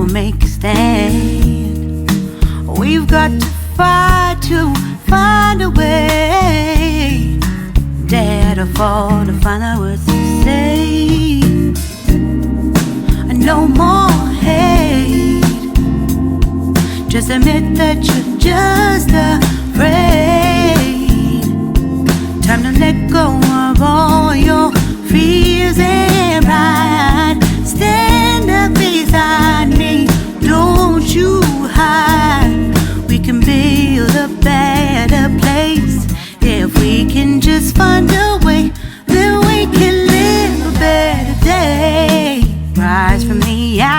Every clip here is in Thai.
we'll make a stand. We've got to fight to find a way. Dare to fall to find out what to say. No more hate. Just admit that you're just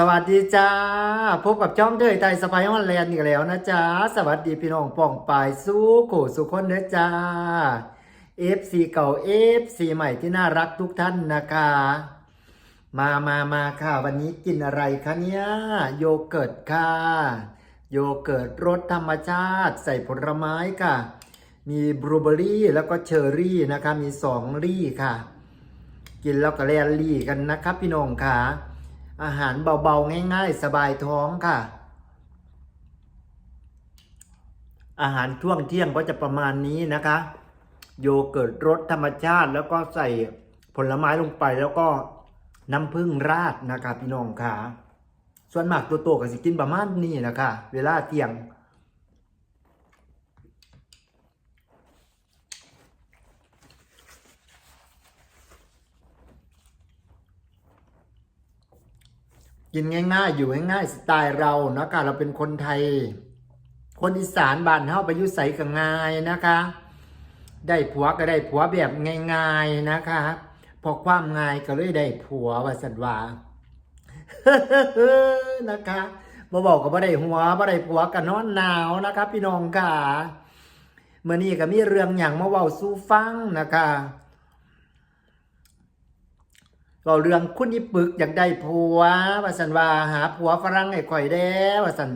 สวัสดีจ้า พบกับจ้องเดยไทยสไปฮอนแลนด์อีกแล้วนะจ๊ะสวัสดีพี่น้องป่องปายสู้ขู่สุคนเด้อจ้า FC เก่า FC ใหม่ที่น่ารักทุกท่านนะคะ มามามาค่ะ วันนี้กินอะไรคะเนี่ย โยเกิร์ตค่ะ โยเกิร์ตรสธรรมชาติ ใส่ผลไม้ค่ะ มีบลูเบอร์รี่แล้วก็เชอร์รี่นะคะ มีสองรี่ค่ะ กินแล้วก็แลนลี่กันนะครับพี่น้องค่ะ อาหารเบาๆ ง่ายๆ สบายท้องค่ะ อาหารช่วงเที่ยงก็จะประมาณนี้นะคะ โยเกิร์ตรสธรรมชาติ แล้วก็ใส่ผลไม้ลงไปแล้วก็น้ำผึ้งราดนะคะพี่น้องค่ะ ส่วนมากตัวโตก็สิกินประมาณนี้แหละค่ะเวลาเที่ยง กินง่ายๆ อยู่ง่ายๆสไตล์เรานะคะเราเป็นคนไทย คนอีสานบ้านเฮาไปยุใสกับง่ายนะคะ ได้ผัวก็ได้ผัวแบบง่าย ๆนะคะพอความง่ายก็เลยได้ผัวว่าสันว่านะคะบ่บอกก็บ่ได้หัวบ่ได้ผัวก็นอนหนาวนะคะพี่น้องค่ะเมื่อนี้ก็มีเรื่องอย่างมาเว้าสู่ฟังนะคะ ก็เรื่องคุณอีปึกอยากได้ผัวว่าสันว่าหาผัวฝรั่งให้ข่อยแด้ว่าสัน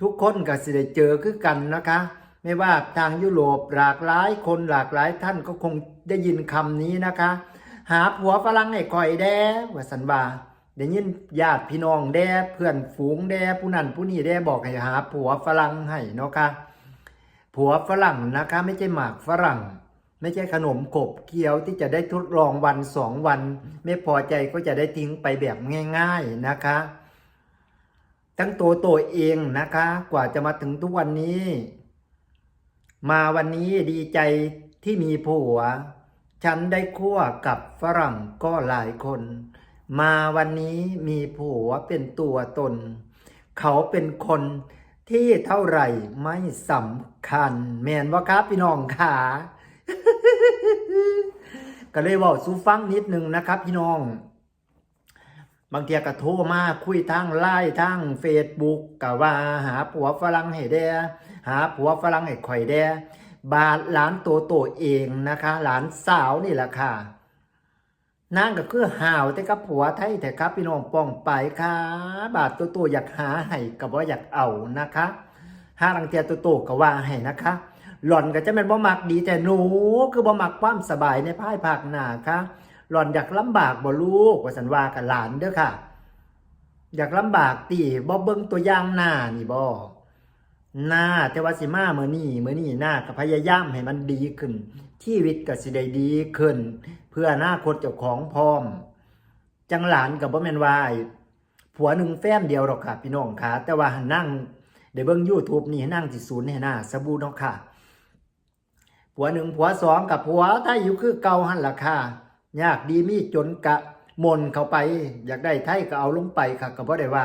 ทุกคนก็สิได้เจอคือกันนะคะ ไม่ว่าทางยุโรปหลากหลายคนหลากหลายท่านก็คงได้ยินคำนี้นะคะ หาผัวฝรั่งให้ข่อยแด้ว่าสันว่าได้ยินญาติพี่น้องแด้เพื่อนฝูงแด้ผู้นั้นผู้นี้แด้บอกให้หาผัวฝรั่งให้เนาะค่ะผัวฝรั่งนะคะ ไม่ใช่หมากฝรั่ง ไม่ใช่ขนมกบเคี้ยวที่จะได้ทดลองวันสองวัน ไม่พอใจก็จะได้ทิ้งไปแบบง่าย ๆนะคะ ทั้งตัวตัวเองนะคะ กว่าจะมาถึงทุกวันนี้ มาวันนี้ดีใจที่มีผัว ฉันได้คั่วกับฝรั่งก็หลายคน มาวันนี้มีผัวเป็นตัวตน เขาเป็นคนที่เท่าไหร่ไม่สำคัญ แมนว่าครับพี่น้องขา ก็เลยบอกสู้ฟังนิดนึงนะครับพี่น้อง บางทีก็โทรมาคุยทางไลน์ทางเฟซบุ๊กกับว่า หาผัวฝรั่งให้แด่หาผัวฝรั่งให้ข่อยแด่บาทหลานโตโตเองนะคะ หลานสาวนี่แหละค่ะนางก็คือห่าวแต่กับผัวไทยแต่ครับพี่น้องป้องไปค่ะ บาทโตโตอยากหาให้กับว่าอยากเอานะคะห้าลังเทียโตโตก็ว่าให้นะคะ หล่อนก็จะเป็นบ่มักดีแต่หนูคือบ่มักความสบายในภายภาคหน้าค่ะหล่อนอยากลำบากบ่ลูกว่าสันว่ากับหลานเด้อค่ะ อยากลำบากตีบ่เบิ่งตัวอย่างหน้านี่บ่หน้าแต่ว่าสิมาเมื่อนี้เมื่อนี้หน้าก็พยายามให้มันดีขึ้น ชีวิตก็สิได้ดีขึ้น เพื่ออนาคตเจ้าของพร้อม จังหลานกับบ่แม่นวาไอ้ผัวหนึ่งแฟนเดียวหรอกค่ะ พี่น้องค่ะ แต่ว่าหันนั่งเดี๋ยวเบิ่ง YouTube นี่ให้นั่งสิตศูนย์ให้หน้าสบู่เนาะค่ะ ผัวหนึ่งผัวสองกับผัวไทยอยู่คือเก่าหันล่ะค่ะยากดีมีจนกะมนเข้าไป อยากได้ไทยก็เอาลงไปค่ะก็บ่ได้ว่า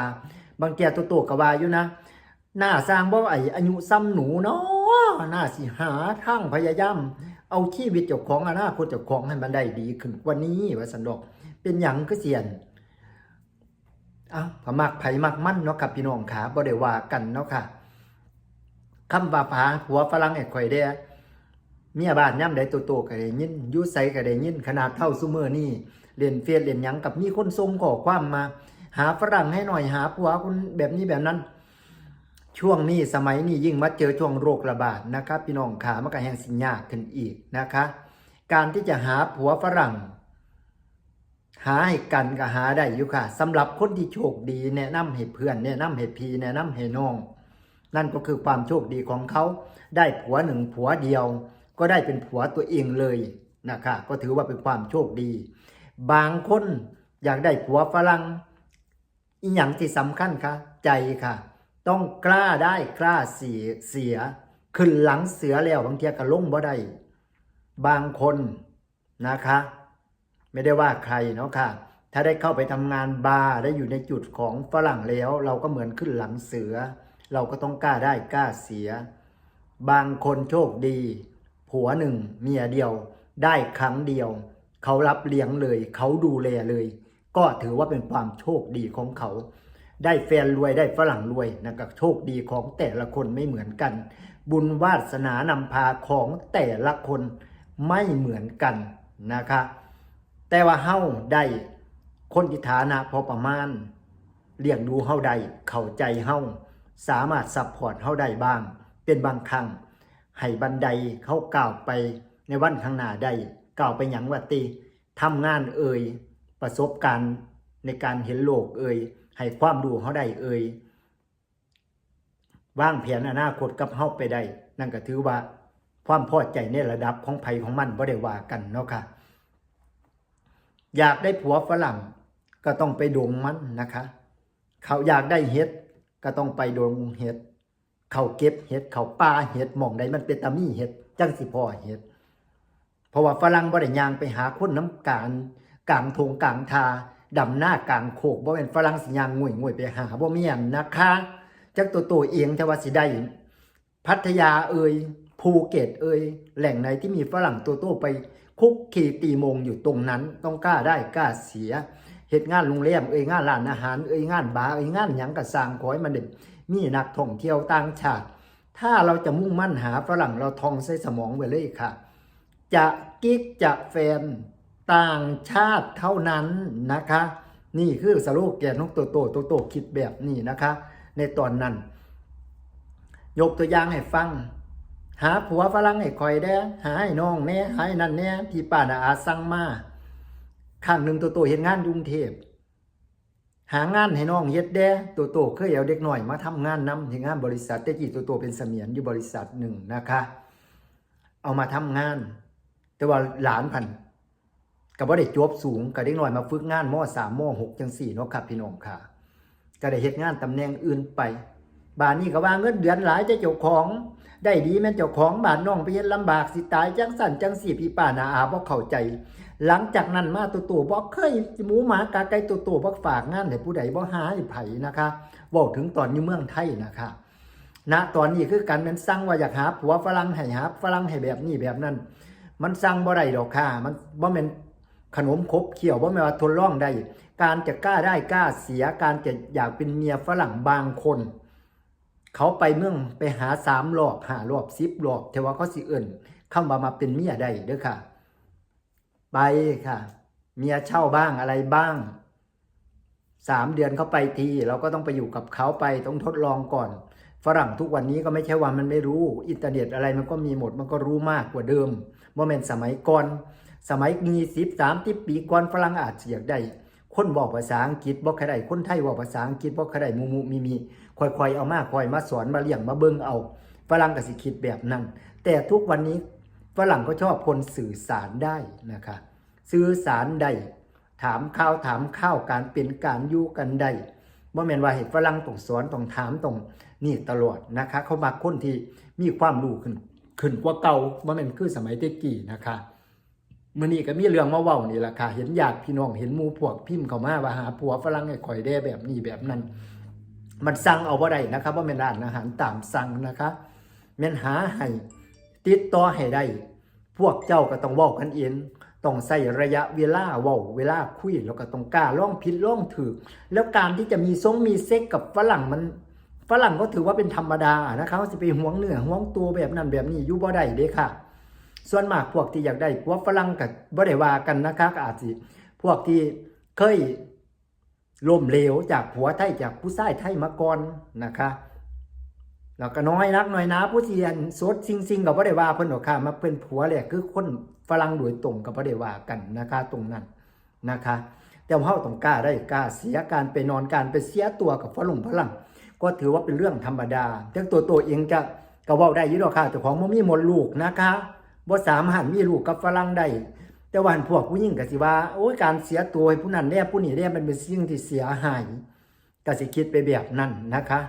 บางแกตัวโตก็ว่าอยู่นะ หน้าสร้างบ่ไออายุซ้ำหนูเนาะหน้าสิหาทางพยายามเอาชีวิตเจ้าของอนาคตเจ้าของให้มันได้ดีขึ้นกว่านี้ว่าสันดอก เป็นหยังก็เสียนอ้าวพมักไผ่มักมั่นเนาะครับพี่น้องขาบ่ได้ว่ากันเนาะค่ะคำว่าผาหัวฝรั่งไอ้ข่อยเด้ เมียบ้านย่ำได้โตๆก็ได้ยินยู่ไสก็ได้ยินขนาดเท่าซุมื้อนี้เล่นเฟซเล่นยังกับมีคนส่งขอความมา หาฝรั่งให้หน่อยหาผัวคนแบบนี้แบบนั้น ช่วงนี้สมัยนี้ยิ่งมาเจอช่วงโรคระบาดนะครับพี่น้องขามันก็แห่งสิยาขึ้นอีกนะคะ การที่จะหาผัวฝรั่ง หาให้กันก็หาได้อยู่ค่ะสำหรับคนที่โชคดีแนะนำให้เพื่อนแนะนำให้พี่แนะนำให้น้อง นั่นก็คือความโชคดีของเขาได้ผัวหนึ่งผัวเดียว ก็ได้เป็นผัวตัวเองเลยนะคะก็ถือว่าเป็นความโชคดี บางคนอยากได้ผัวฝรั่งอีหยังที่สำคัญคะใจค่ะ ต้องกล้าได้กล้าเสียเสีย ขึ้นหลังเสือแล้วบางทีก็ลงบ่ได้บางคนนะคะ ไม่ได้ว่าใครเนาะค่ะ ถ้าได้เข้าไปทำงานบาร์ได้อยู่ในจุดของฝรั่งแล้ว เราก็เหมือนขึ้นหลังเสือ เราก็ต้องกล้าได้กล้าเสีย บางคนโชคดี ผัวหนึ่งเมียเดียว ได้ครั้งเดียว เขารับเลี้ยงเลย เขาดูแลเลย ก็ถือว่าเป็นความโชคดีของเขา ได้แฟนรวยได้ฝรั่งรวยนะก็โชคดีของแต่ละคนไม่เหมือนกัน บุญวาสนานำพาของแต่ละคนไม่เหมือนกันนะคะ แต่ว่าเฮาได้คนที่ฐานะพอประมาณเลี้ยงดูเฮาได้เข้าใจเฮาสามารถซัพพอร์ตเฮาได้บ้าง เป็นบางครั้ง ให้บันไดเขาก้าวไปในวันข้างหน้าได้ก้าวไปหยังว่าติทำงานเอ่ยประสบการณ์ในการเห็นโลกเอ่ยให้ความรู้เฮาได้เอ่ยวางแผนอนาคตกับเฮาไปได้นั่นก็ถือว่าความพอใจในระดับของไผของมันบ่ได้ว่ากันเนาะค่ะ อยากได้ผัวฝรั่งก็ต้องไปดงมันนะคะ เขาอยากได้เห็ดก็ต้องไปดงเห็ด เขาเก็บเห็ดเขาป่าเห็ดหมองใดมันเป็นตามีเห็ดจังสิพ่อเห็ดเพราะว่าฝรั่งบ่ได้ย่างไปหาคนน้ำกางกลางทงกลางทาดำหน้ากลางโคกบ่เป็นฝรั่งสิย่างงวยงวยไปหาบ่มีหยังนะคะจักตัวโตเองแต่ว่าสิได้พัทยาเอ่ยภูเก็ตเอ่ยแหล่งไหนที่มีฝรั่งตัวโตไปคุกคีตีมงอยู่ตรงนั้น ต้องกล้าได้กล้าเสียเหตุงานโรงแรมเอ่ยงานร้านอาหารเอ่ยงานบาร์เอ่ยงานหยังกระสางขอให้มันเด่น มีนักท่องเที่ยวต่างชาติ ถ้าเราจะมุ่งมั่นหาฝรั่งเราท่องใส่สมองไว้เลยค่ะ จะกิ๊กจะแฟนต่างชาติเท่านั้นนะคะ นี่คือสโลแกนของโตโตโตโตคิดแบบนี้นะคะ ในตอนนั้น ยกตัวอย่างให้ฟัง หาผัวฝรั่งให้คอยแด้หาให้น้องแน่หาให้นั่นแน่พี่ป้านาอาสั่งมาข้างหนึ่งตัวโตเห็นงานยกรุงเทพ หางานให้น้องเฮ็ดแด้ตัวโตเคยเอาเด็กหน่อยมาทำงานนำที่งานบริษัทแต่กี้ตัวโตเป็นเสมียนอยู่บริษัทหนึ่งนะคะ เอามาทำงาน แต่ว่าหลานพันกับว่าเด็กจบสูงกับเด็กหน่อยมาฝึกงานม .3 ม .6 จังสี่เนาะครับพี่น้องค่ะ ก็ได้เฮ็ดงานตำแหน่งอื่นไป บ้านนี้ก็ว่าเงินเดือนหลายจะเจ้าของ ได้ดีแม่นเจ้าของบ้านน้องไปเฮ็ดลำบากสิตายจังสั่นจังสีพี่ป้านาอาบ่เข้าใจ หลังจากนั้นมาตัวตัวบ่เคยหมูหมากาไก่ตัวตัวบ่ฝากงานให้ผู้ใดบ่หาให้ไผนะคะเว้าถึงตอนอยู่เมืองไทยนะคะณตอนนี้คือกันแม่นสั่งว่าอยากหาผัวฝรั่งให้หาฝรั่งให้แบบนี้แบบนั้น มันสั่งบ่ได้ดอกค่ะ มันบ่แม่นขนมครบเคี่ยวบ่แม่นว่าทดลองได้ การจะกล้าได้กล้าเสียการจะอยากเป็นเมียฝรั่งบางคน เขาไปเมืองไปหาสามรอบหารอบสิบรอบแต่ว่าเขาสิเอิ่นคำว่ามาเป็นเมียได้เด้อค่ะ ไปค่ะ เมียเช่าบ้างอะไรบ้างสามเดือนเขาไปที เราก็ต้องไปอยู่กับเขาไปต้องทดลองก่อน ฝรั่งทุกวันนี้ก็ไม่ใช่ว่ามันไม่รู้ อินเทอร์เน็ตอะไรมันก็มีหมดมันก็รู้มากกว่าเดิมโมเมนต์สมัยก่อน สมัยมีสิบสามที่ปีก่อนฝรั่งอาจจะอยากได้คนบอกภาษาอังกฤษบอกใครได้คนไทยบอกภาษาอังกฤษบอกใครได้มูมูมีมี ค่อยๆเอามาค่อยมาสอนมาเลี้ยงมาเบิ่งเอาฝรั่งก็สิคิดแบบนั้น แต่ทุกวันนี้ฝรั่งก็ชอบคนสื่อสารได้นะคะสื่อสารได้ถามข้าวถามข้าวการเป็นการยู่กันได้บ่แม่นว่าเห็นฝรั่งต้องสอนต้องถามต้องนี่ตลอดนะคะ เขามักคนที่มีความรู้ขึ้นขึ้นกว่าเก่าบ่แม่นคือสมัยเตกี้นะคะมื้อนี้ก็มีเรื่องมาเว้านี่ล่ะค่ะ เห็นญาติพี่น้องเห็นมูพวกพิมพ์เขามาว่าหาผัวฝรั่งให้ข่อยได้แบบนี้แบบนั้น มันสั่งเอาบ่ได้นะครับว่าเป็นร้านอาหารตามสั่งนะคะแม่นหาให้ติดต่อให้ได้ พวกเจ้าก็ต้องว้ากันเองต้องใส่ระยะเวลาว้าเวลาคุยแล้วก็ต้องกล้าล่องผิดล่องถือแล้วการที่จะมีทรงมีเซ็กกับฝรั่งมันฝรั่งก็ถือว่าเป็นธรรมดานะคะว่าสิไปหวงเนื้อหวงตัวแบบนั้นแบบนี้อยู่บ่ได้เด้ค่ะ ส่วนมากพวกที่อยากได้พวกฝรั่งกับบ่ได้ว่ากันนะคะอาจสิพวกที่เคย ล่มเหลวจากผัวไทยจากผู้ชายไทยมาก่อนนะคะแล้วก็น้อยนักน้อยนาผู้เสียนสดซิงซิงกับพระเดว่าเพิ่นหอกค่ะมาเป็นผัวเลยคือคนฝรั่งโดยตรงกับพระเดว่ากันนะคะ ตรงนั้นนะคะ แต่ว่าเฮาต้องกล้าได้กล้าเสียการไปนอนการไปเสียตัวกับฝรั่งฝรั่งก็ถือว่าเป็นเรื่องธรรมดาทั้งตัวตัวเองจะก็เว้าได้ยี่ดอกค่ะแต่ของบ่มีหมดลูกนะคะบ่สามารถมีลูกกับฝรั่งได้ แต่ว่าพวกผู้หญิงก็สิว่าโอ้ยการเสียตัวให้ผู้นั้นแน่ผู้นี้แน่มันเป็นสิ่งที่เสียหายก็สิคิดไปแบบนั้นนะคะ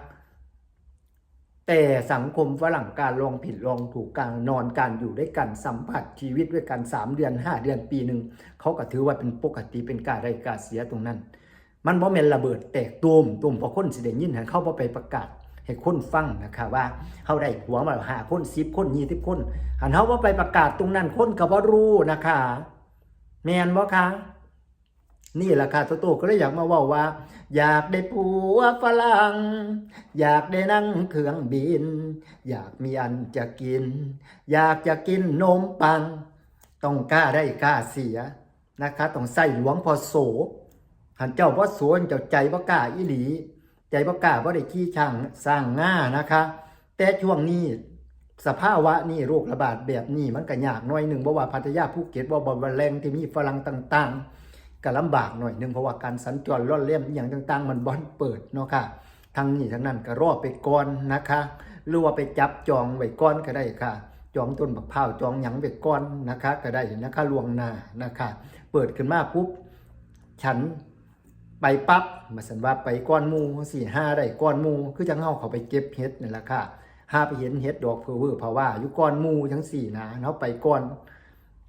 แต่สังคมฝรั่งการลองผิดลองถูกการนอนการอยู่ด้วยกันสัมผัสชีวิตด้วยกัน3เดือน5เดือนปีหนึ่งเขาก็ถือว่าเป็นปกติเป็นการได้การเสียตรงนั้น มันบ่แม่นระเบิดแตกตูมตูมพอคนสิได้ยินให้เขาไปประกาศให้คนฟังนะคะว่าเขาได้ผัวมาหาคนสิบคนยี่สิบคนหันเขาว่าไปประกาศตรงนั้นคนก็บ่รู้นะคะ แมนบ่คะนี่แหละค่ะโตโตก็เลยอยากมาว่าว่า อยากได้ผัวฝรั่งอยากได้นั่งเครื่องบิน อยากมีอันจะกิน อยากจะกินนมปัง ต้องกล้าได้กล้าเสียนะคะต้องใส่หลวงพอโสหันเจ้าพ่อโสนเจ้าใจบ่กล้าอีหลี ใจบ่กล้าบ่ได้ขี้ช่างสร้างง่านะคะ แต่ช่วงนี้ สภาวะนี่โรคระบาดแบบนี้มันก็ยากหน่อยหนึ่งเพราะว่าพัทยาภูเก็ตว่าบอนแรงที่มีฝรั่งต่างๆก็ลำบากหน่อยหนึ่งเพราะว่าการสัญจรล่อนเล่มอย่างต่าง ๆ มันบอนเปิดเนาะค่ะทางนี้ทางนั้นก็รอไปก่อนนะคะหรือว่าไปจับจองไว้ก่อนก็ได้ค่ะจองต้นบักพร้าวจองหยังไว้ก่อนนะคะ ก็ได้นะคะลวงหน้านะคะ เปิดขึ้นมาปุ๊บฉันไปปั๊บมาสันว่าไปก้อนมูสี่ห้าได้ก้อนมูคือจังเฮาเขาไปเก็บเห็ดนี่แหละค่ะ หาไปเห็นเห็ดดอกเพอเวอร์เพราะว่าอยู่ก้อนมูทั้งสี่นะเนาะไปก้อน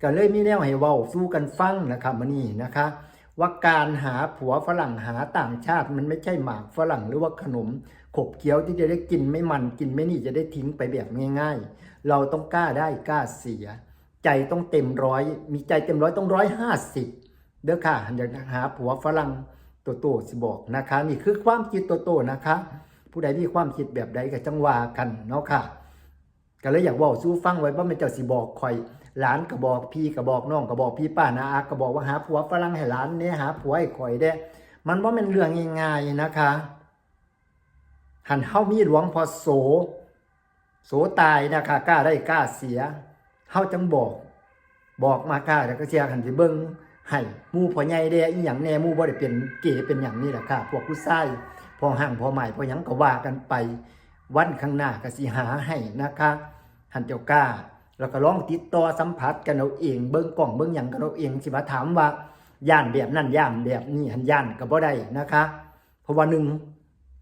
ก็เลยมีแนวให้เว้าสู้กันฟังนะคะมานี่นะคะ ว่าการหาผัวฝรั่งหาต่างชาติมันไม่ใช่หมากฝรั่งหรือว่าขนม ขบเคี้ยวที่จะได้กินไม่มันกินไม่นี่จะได้ทิ้งไปแบบง่าย ๆ เราต้องกล้าได้กล้าเสีย ใจต้องเต็มร้อยมีใจเต็มร้อยต้องร้อยห้าสิบเด้อค่ะอยากหาผัวฝรั่งโตโตสิบอกนะคะ นี่คือความคิดโตโตนะคะ ผู้ใดมีความคิดแบบใดก็จังว่ากันเนาะค่ะก็เลยอยากเว่าสู้ฟังไว้ว่าแม่เจ้าสิบอกคอยหลานก็บอกพี่ก็บอกน้องก็บอกพี่ป้านาอาก็บอกว่าหาผัวฝรั่งให้หลานเนี่ยหาผัวให้ข่อยได้ มันว่าเป็นเรื่องง่ายๆนะคะ หันเฮามีหลวงพอโส โสตายนะคะกล้าได้กล้าเสียเฮาจังบอก บอกมากล้าแล้วก็เชียร์หันสิเบิ่งให้มู่พ่อใหญ่แด่อีหยังแน่มู่บ่ได้เป็นเก๋เป็นหยังนี่แหละค่ะ พวกผู้ชาย พอห่างพอใหม่พอหยังก็ว่ากันไปวันข้างหน้าก็สิหาให้นะคะหันเจ้ากล้าแล้วก็ลองติดต่อสัมผัสกันเอาเองเบิ่งกล่องเบิ่งหยังกันเอาเองสิมาถามว่าย่านแบบนั้นย่านแบบนี้หันย่านก็บ่ได้นะคะ เพราะว่าหนึ่ง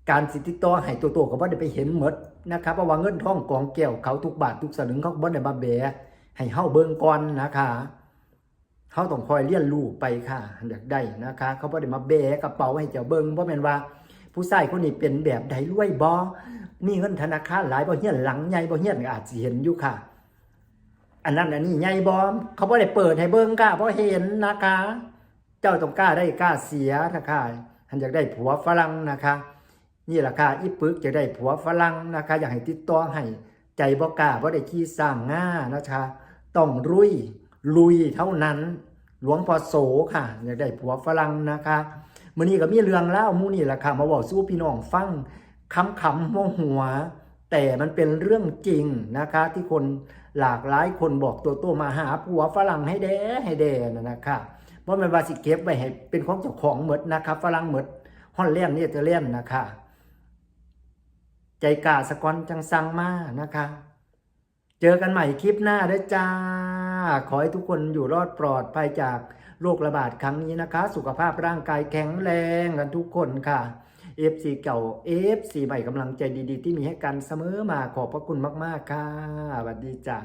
การสิติดต่อให้ตัวโตก็บ่ได้ไปเห็นหมดนะครับเพราะว่าเงินทองกองแก้วเขาทุกบาททุกสลึงเขาบ่ได้มาแบให้เฮาเบิ่งก่อนนะคะเขาต้องคอยเลี้ยนลูกไปค่ะ อยากได้นะคะ เขาบ่ได้มาแบกระเป๋าให้เจ้าเบิ่งเพราะแม่นว่า ผู้ชายคนนี้เป็นแบบใดรวยบ่มีเงินธนาคารหลายบ่เฮียนหลังใหญ่บ่เฮียนอาจสิเห็นอยู่ค่ะ อันนั้นอันนี้ใหญ่บ่เขาบ่ได้เปิดให้เบิ่งค่ะบ่เห็นนะคะ เจ้าต้องกล้าได้กล้าเสียนะคะท่านอยากได้ผัวฝรั่งนะคะ นี่แหละค่ะอีปึกจะได้ผัวฝรั่งนะคะ อยากให้ติดต่อให้ใจบ่กล้าบ่ได้ขี้สร้างง่านะคะ ต้องรุยลุยเท่านั้น หลวงพ่อโสค่ะ อยากได้ผัวฝรั่งนะคะ มื้อนี้ก็มีเรื่องเล่ามู่นี่แหละค่ะมาบอกสู้พี่น้องฟังคำคำหัวหัว แต่มันเป็นเรื่องจริงนะคะ ที่คนหลากหลายคนบอกตัวโตมาหาผัวฝรั่งให้แด้ให้แดนะนะคะเพราะมันวาสิเก็บไว้ให้เป็นของเจ้าของเหมดนะคะฝรั่งเหมดฮอลแลนด์เนี่ยจะเล่นนะคะ ใจกาสกอนจังสังมานะคะ เจอกันใหม่คลิปหน้าเด้อจ้า ขอให้ทุกคนอยู่รอดปลอดภัยจาก โรคระบาดครั้งนี้นะคะ สุขภาพร่างกายแข็งแรงกันทุกคนค่ะเอฟซีเก่าเอฟซีใหม่กำลังใจดีๆ ที่มีให้กันเสมอมาขอบพระคุณมาก ๆ ค่ะสวัสดีจ้ะ